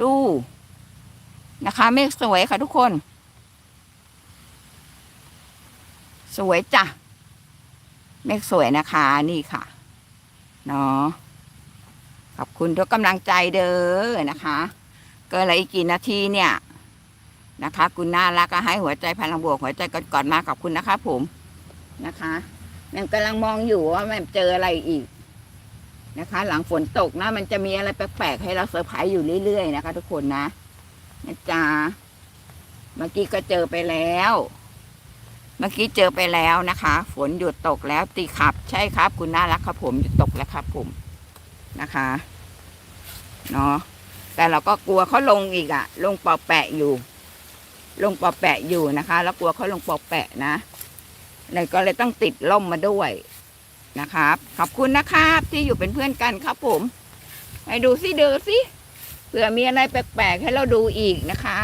ดู นะคะเมฆสวยค่ะทุกคน สวยจ้ะ เมฆสวยนะคะนี่ค่ะเนาะขอบคุณทุกกำลังใจเด้อนะคะ เกินอะไรอีกกี่นาทีเนี่ยนะคะ คุณน่ารักก็ให้หัวใจพลังบวกหัวใจก่อนๆมาขอบคุณนะคะ ผมนะคะแม่กำลังมองอยู่ว่าแม่เจออะไรอีก นะคะ หลังฝนตกนะ มันจะมีอะไรแปลกๆ ให้เราเซอร์ไพรส์อยู่เรื่อยๆนะคะ ทุกคนนะนะจ๊ะเมื่อกี้ก็เจอไปแล้ว เมื่อกี้เจอไปแล้วนะคะ ฝนหยุดตกแล้วตีขับ ใช่ครับ คุณน่ารักครับผมหยุดตกแล้วครับผมนะคะเนาะแต่เราก็กลัวเขาลงอีกอะลงปอแปะอยู่ ลงปอแปะอยู่นะคะ แล้วกลัวเขาลงปอแปะนะเลยก็เลยต้องติดล่มมาด้วย นะครับ ขอบคุณนะครับที่อยู่เป็นเพื่อนกันครับผมไปดูสิเดูสิเผื่อมีอะไรแปลกๆให้เราดูอีกนะคะ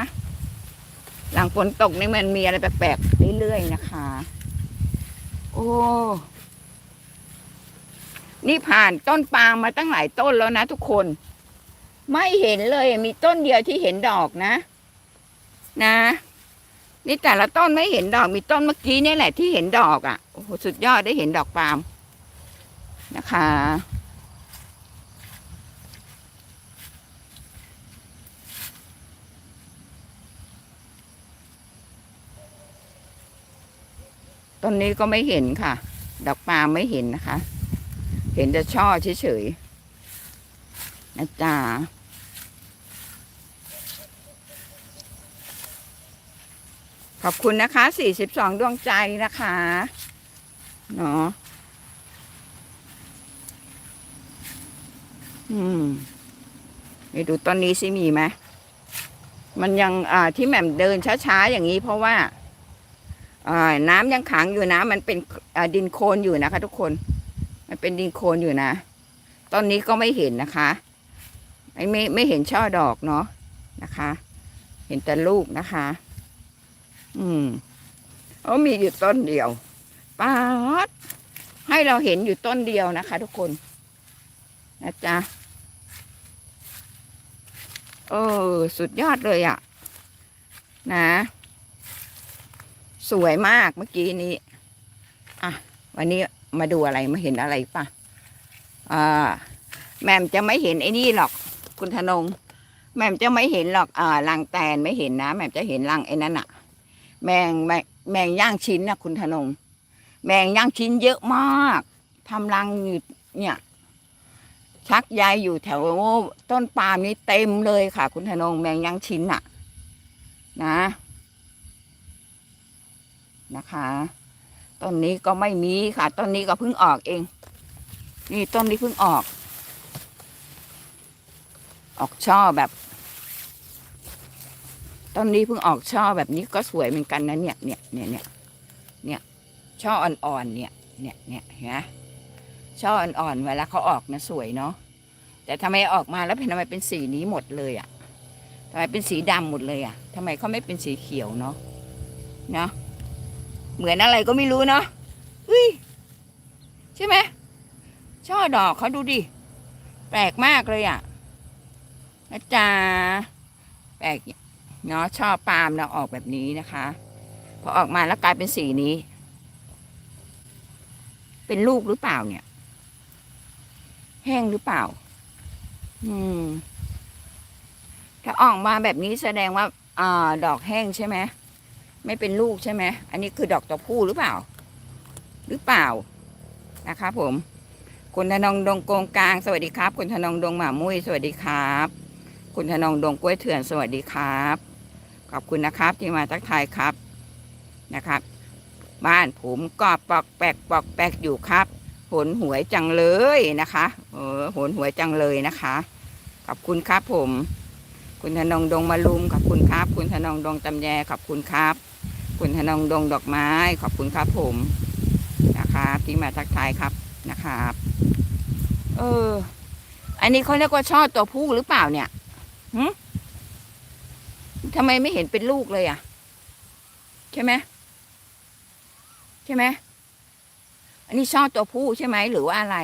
หลังฝนตกนี่มันมีอะไรแปลกๆเรื่อยๆนะคะ โอ้นี่ผ่านต้นปาล์มมาตั้งหลายต้นแล้วนะทุกคน ไม่เห็นเลยมีต้นเดียวที่เห็นดอกนะ นะ นี่แต่ละต้นไม่เห็นดอกมีต้นเมื่อกี้นี่แหละที่เห็นดอกอะ่ะโอ้โหสุดยอดได้เห็นดอกปาล์ม นะคะ ต้นนี้ก็ไม่เห็นค่ะ ดอกปาล์มไม่เห็นนะคะ เห็นแต่ช่อเฉยๆนะจ๊ะขอบคุณนะคะ 42 ดวงใจนะคะ เนาะ อืมไปดูต้นนี้สิมีไหมมันยังอ่าที่แหม่มเดินช้าๆอย่างนี้เพราะว่าอ่าน้ำยังขังอยู่นะ มันเป็นอ่าดินโคลนอยู่นะคะ ทุกคน มันเป็นดินโคลนอยู่นะต้นนี้ก็ไม่เห็นนะคะไม่ไม่ไม่เห็นช่อดอกเนาะนะคะ เห็นแต่ลูกนะคะ อืมโอ้มีอยู่ต้นเดียวป๊าดให้เราเห็นอยู่ต้นเดียวนะคะ ทุกคนนะจ๊ะ เออ สุดยอดเลยอะ่ะ นะ สวยมากเมื่อกี้นี้ อะ วันนี้มาดูอะไรมาเห็นอะไรป่ะอ่าแม่มจะไม่เห็นไอ้นี่หรอก คุณธนง แม่มจะไม่เห็นหรอกอ่ารังแตนไม่เห็นนะ แม่มจะเห็นรังไอ้นั่นอะแมงแมงแมงย่างชิ้นนะคุณธนง แมงย่างชิ้นเยอะมากทำรังอยู่เนี่ย ชักใยอยู่แถวต้นปาล์มนี้เต็มเลยค่ะ คุณธนงแมงย่างชิ้นน่ะนะนะคะต้นนี้ก็ไม่มีค่ะต้นนี้ก็เพิ่งออกเอง นี่ต้นนี้เพิ่งออก ออกช่อแบบต้นนี้เพิ่งออกช่อแบบนี้ก็สวยเหมือนกันนะเนี่ยเนี่ยเนี่ยเนี่ยเนี่ยช่ออ่อนๆเนี่ยเนี่ยเนี่ยเห็นไหม ช่ออ่อนๆเวลาเขาออกนะสวยเนาะแต่ทำไมออกมาแล้วเป็นทำไมเป็นสีนี้หมดเลยอะ่ะทำไมเป็นสีดำหมดเลยอะ่ะทำไมเขาไม่เป็นสีเขียวเนาะเนาะเหมือนอะไรก็ไม่รู้เนาะเฮ้ยใช่ไหมช่อดอกเขาดูดิแปลกมากเลยอะ่ะนะจ๊ะแปลกเนาะช่อปาล์มเราออกแบบนี้นะคะพอออกมาแล้วกลายเป็นสีนี้ เป็นลูกหรือเปล่าเนี่ย แห้งหรือเปล่า อืม ถ้าออกมาแบบนี้แสดงว่าอ่าดอกแห้งใช่ไหมไม่เป็นลูกใช่ไหมอันนี้คือดอกตัวผู้หรือเปล่า หรือเปล่านะคะผมคุณธนงดงโกงกลางสวัสดีครับคุณธนงดงหมามุ้ยสวัสดีครับ คุณธนงดงกล้วยเถื่อนสวัสดีครับ ขอบคุณนะครับที่มาทักทายครับนะครับ บ้านผมก็ปอกแปกปอกแปกอยู่ครับ หนหวยจังเลยนะคะเออหนหวยจังเลยนะคะ ขอบคุณครับผม คุณธนงดงมาลุมขอบคุณครับ คุณธนงดงตำแยขอบคุณครับ คุณธนงดงดอกไม้ ขอบคุณครับผมนะครับที่มาทักทายครับนะครับ เออ อันนี้เขาเรียกว่าช่อตัวผู้หรือเปล่าเนี่ยหึทำไมไม่เห็นเป็นลูกเลยอะ ใช่ไหมใช่ไหม อันนี้ช่อตัวผู้ใช่ไหมหรือว่าอะไร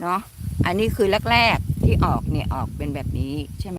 เนาะอันนี้คือแรกๆที่ออกเนี่ยออกเป็นแบบนี้ใช่ไหม